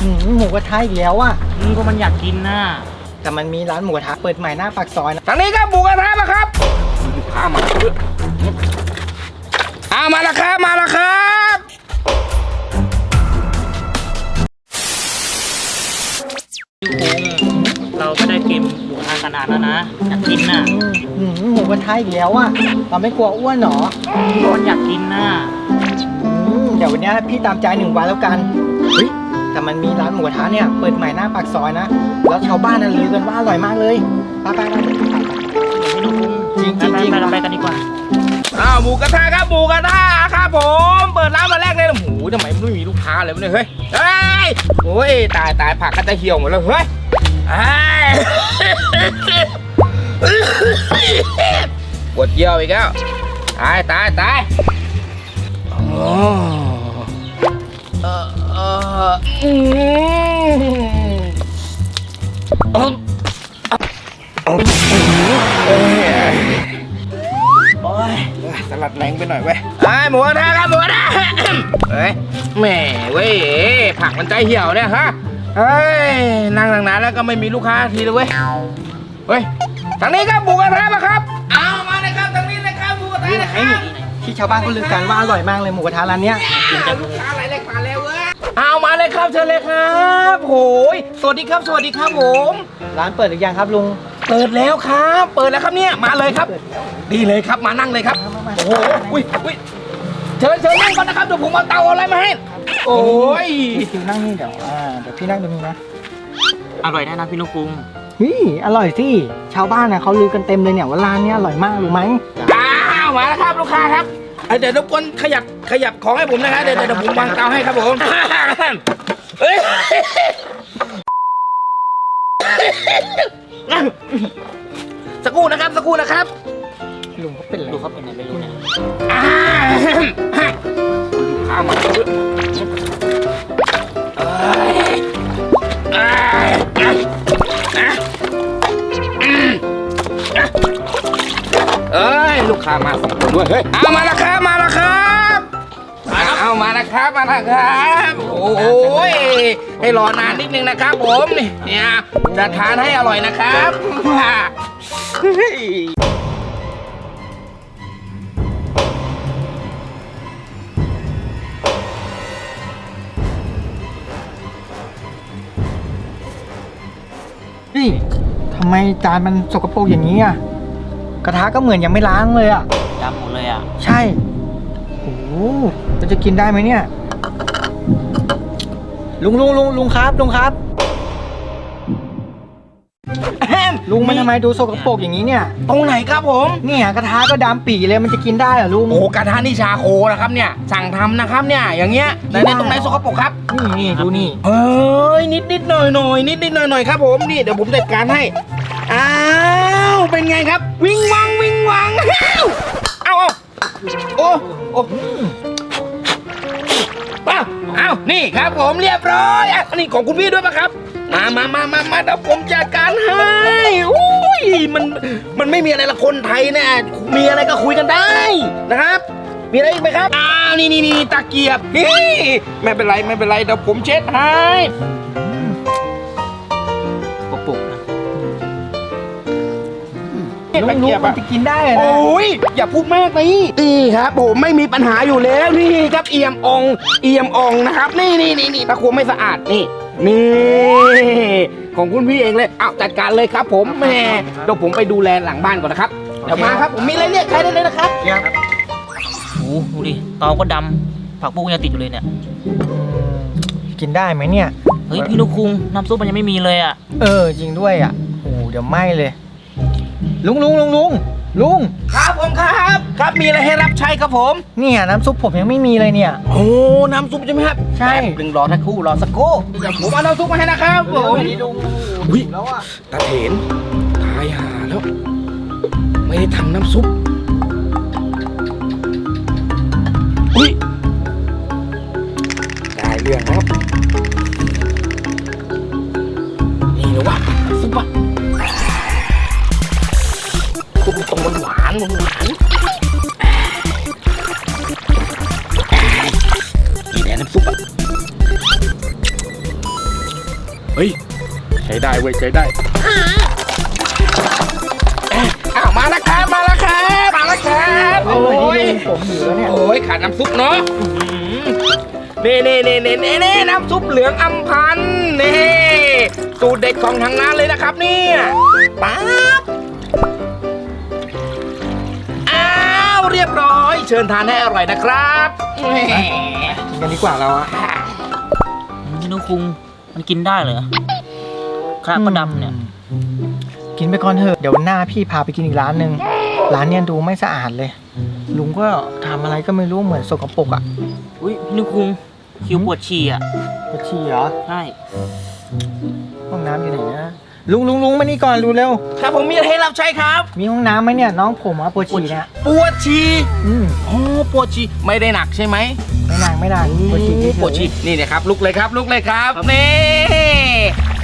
หืมหมูกระทะอีกแล้วอะอืมก็มันอยากกินน่ะแต่มันมีร้านหมูกระทะเปิดใหม่หน้าปากซอยนะทางนี้ครับหมูกระทะมาครับลูกค้ามาแล้วเอามาแล้วครับ มาแล้วครับพี่คงเราก็ได้กินหมูกระทะกันนานแล้วนะอยากกินน่ะหืมหมูกระทะอีกแล้วอะเราไม่กลัวอ้วนเหรอก็มันอยากกินน่ะอืมเดี๋ยววันเนี้ยพี่ตามใจหนึ่งวันแล้วกันเฮ้ย แต่มันมีร้านหมูกระทะเนี่ยเปิดใหม่หน้าปากซอยนะ แล้วชาวบ้านน่ะลือกันว่าอร่อยมากเลยไปไปไปจริงจริงจริงไปเราไปกันดีกว่าอ้าวหมูกระทะครับหมูกระทะครับผม เปิดร้านมาแรกเลยโอ้โหทำไมไม่มีลูกค้าเลยวะเนี่ยเฮ้ยเฮ้ยโอ้ยตายตายผักก็จะเหี่ยวหมดแล้วเฮ้ยเฮ้ปวดเยี่ยวอีกแล้วตายตายตายอ้เอ โอ้ยสลัดแรงไปหน่อยเว้ยไอ้หมูกระทะครับหมูกระทะเฮ้ยแหม่เว้ยผักมันใจเหี่ยวเนี่ยฮะเฮ้ยนั่งนานๆแล้วก็ไม่มีลูกค้าทีเลยเว้ยเฮ้ยทางนี้ครับหมูกระทะมาครับ เอามาเลยครับทางนี้นะครับหมูกระทะนี่นะไหคนรับที่ชาวบ้านเขาลือกันว่าอร่อยมากเลยหมูกระทะร้านเนี้ยลูกค้าอะไรเล็กมาแล้วเว้ยเอามา เลยครับเชิญเลยครับโหยสวัสดีครับ สวัสดีครับผม ร้านเปิดหรือยังครับลุง เปิดแล้วครับ เปิดแล้วครับเนี่ยมาเลยครับดีเลยครับมานั่งเลยครับโอ้โหอุ้ยอุ้ยเชิญเชิญนั่งก่อนนะครับเดี๋ยวผมเอาเตาเอาอะไรมาให้โอ้ยพี่คิวนั่งนี่เดี๋ยวอ่าเดี๋ยวพี่นั่งตรงนี้นะอร่อยแน่นะพี่นุ๊กคุงเฮ้ยอร่อยสิชาวบ้านน่ะเขาลือกันเต็มเลยเนี่ยว่าร้านเนี้ยอร่อยมากรู้ไหมอ้าวมาแล้วครับลูกค้าครับ เอ้ยเดี๋ยวรบกวนขยับขยับของให้ผมนะครับเดี๋ยวเดี๋ยวเดี๋ยวผมวางเตาให้ครับผมเฮ้ยสักครู่นะครับสักครู่นะครับลุงเขาเป็นอะไรดูเขาเป็นไงไม่รู้เนี่ยอ่าลูกค้ามา เอ้ยลูกค้ามาสองคนด้วยเฮ้ยเอามาแล้วครับมาแล้วครับเอามาแล้วครับมาแล้วครับโอ้ยให้รอนานนิดนึงนะครับ ผมนี่เนี่ยจะทานให้อร่อยนะครับเฮ้ยเฮ้ยทำไมจานมันสกปรกอย่างนี้อะ กระทะก็เหมือนยังไม่ล้างเลยอะ ดำหมดเลยอะ ใช่ โอ้โหเราจะกินได้ไหมเนี่ย ลุงลุงลุงลุงครับ ลุงครับแอมลุงมันทำไมดูสกปรกอย่างนี้เนี่ย ตรงไหนครับผม เนี่ยกระทะก็ดำปี่เลยมันจะกินได้เหรอลุง โอ้กระทะนี่ชาโคนะครับเนี่ย สั่งทำนะครับเนี่ย อย่างเงี้ยไหนได้ๆตรงไหนสกปรกครับ นี่นี่ดูนี่ เอ้ยนิดนิดหน่อยหน่อยนิดนิดหน่อยหน่อยครับผม นี่เดี๋ยวผมจัดการให้ อ้าว เป็นไงครับ วิ่งวังวิ่งวังเอาเอาโอ้โอ้อ้าวอ้านี่ครับผมเรียบร้อยอะนี่ของคุณพี่ด้วยปะครับ มามามามามาเดี๋ยวผมจัดการให้อุ้ยมันมันไม่มีอะไรละคนไทยเนี่ยมีอะไรก็คุยกันได้นะครับมีอะไรอีกไหมครับ อ้าวนี่นี่นี่ตะเกียบนี่ไม่เป็นไรไม่เป็นไรเดี๋ยวผมเช็ดให้ ลุงลุงมันจะกินได้เหรอโอ้ยอย่าพูดมากนี่นี่ครับผมไม่มีปัญหาอยู่แล้วนี่ครับเอี่ยมอองเอี่ยมอองนะครับ นี่นี่นี่นี่ตะครัวไม่สะอาดนี่ นี่ ของคุณพี่เองเลยเอาจัดการเลยครับ ผมแหม่เดี๋ยวผมไปดูแลหลังบ้านก่อนนะครับเดี๋ยวมาครับผมมีอะไรเรียกใครได้เลยนะครับครับ โอ้โหดูดิเตาก็ดำผักบุ้งยังติดอยู่เลยเนี่ย กินได้ไหมเนี่ย เฮ้ยพี่นุ๊กคุงน้ำซุปมันยังไม่มีเลยอะ เออจริงด้วยอะโอ้เดี๋ยวไหม้เลย ลุงลุงลุงลุงลุงครับผมครับ ครับมีอะไรให้รับใช้ครับผม เนี่ยน้ำซุปผมยังไม่มีเลยเนี่ย โอ้ น้ำซุปใช่ไหมครับใช่แป๊บนึงรอสักครู่รอสักครู่เดี๋ยวผมเอาน้ำซุปมาให้นะครับผมอุ๊ยแล้วอะตาเถนตายหาแล้ว ไม่ได้ทำน้ำซุปอุ้ยได้เรื่องแล้วนี่นะวะน้ำซุปอะ หวานๆหวานๆนี่แหละน้ำซุปอะเฮ้ย ใช้ได้เว้ยใช้ได้เอ๊ะอ้าวมาแล้วครับมาแล้วครับมาแล้วครับโอ้ยผมหิวแล้วเนี่ยโอ้ยขาดน้ำซุปเนาะอื้อหือนี่นี่นี่นี่นี่นี่น้ำซุปเหลืองอัมพันธ์นี่สูตรเด็ดของทางร้านเลยนะครับเนี่ยป๊าบ เรียบร้อย เชิญทานให้อร่อยนะครับแหมกินกันดีกว่าเราอะพี่นุคุงมันกินได้เหรอคราบก็ดำเนี่ย กินไปก่อนเถอะ เดี๋ยววันหน้าพี่พาไปกินอีกร้านหนึ่งร้านเนี่ยดูไม่สะอาดเลย ลุงก็ทำอะไรก็ไม่รู้เหมือนสกปรกอะอุ้ยพี่นุคุงคิวปวดฉี่อะปวดฉี่เหรอ ใช่ห้องน้ำอยู่ไหนนะ ลุงลุงลุงมานี่ก่อนรู้เร็ว ครับผมมีอะไรให้รับใช้ครับ มีห้องน้ำไหมเนี่ยน้องผมอะปวดฉี่เนี่ยปวดฉี่อืมโอ้ปวดฉี่ไม่ได้หนักใช่ไหมไม่นานไม่นานปวดฉี่เฉยๆปวดฉี่นี่นะครับลุกเลยครับลุกเลยครับนี่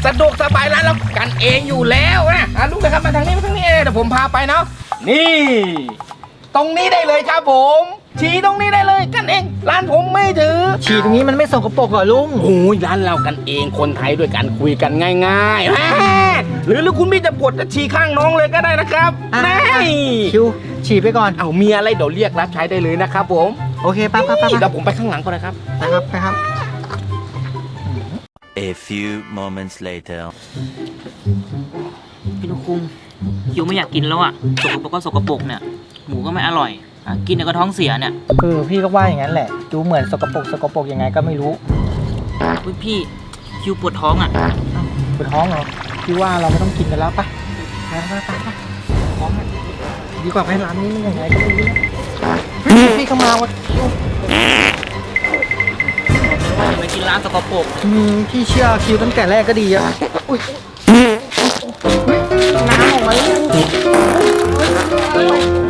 สะดวกสบายร้านเรากันเองอยู่แล้วนะอะลุกเลยครับมาทางนี้มาทางนี้เองเดี๋ยวผมพาไปเนาะนี่ ตรงนี้ได้เลยครับผม ฉี่ตรงนี้ได้เลยกันเอง ร้านผมไม่ถือ ฉี่ตรงนี้มันไม่สกปรกเหรอลุง โอ้ยร้านเรากันเองคนไทยด้วยกันคุยกันง่ายๆแหม่หรือหรือคุณพี่จะปวดจะฉี่ข้างน้องเลยก็ได้นะครับอะนี่คิวฉี่ไปก่อน เอามีอะไรเดี๋ยวเรียกรับใช้ได้เลยนะครับผมโอเคไป้าป้าป้าเดี๋ยวผมไปข้างหลังก่อนนะครับไปครับไปครับ A few moments later. พี่นุคุงคิวไม่อยากกินแล้วอะสกปรกก็สกปรกเนี่ย หมูก็ไม่อร่อย อะกินเดี๋ยวก็ท้องเสียเนี่ยเออพี่ก็ว่าอย่างนั้นแหละ ดูเหมือนสกปรกสกปรกยังไงก็ไม่รู้อุ้ยพี่คิวปวดท้องอะปวดท้องเหรอพี่ว่าเราไม่ต้องกินกันแล้วปะไปไปไปไปท้องอะดีกว่าไปร้านนี้มันยังไงก็ไม่รู้นะเฮ้ยพี่เข้ามาวะคิวอย่าไปกินร้านสกปรกอืมพี่เชื่อคิวตั้งแต่แรกก็ดีอะอุ้ยเฮ้ยน้ำออกมาแล้ว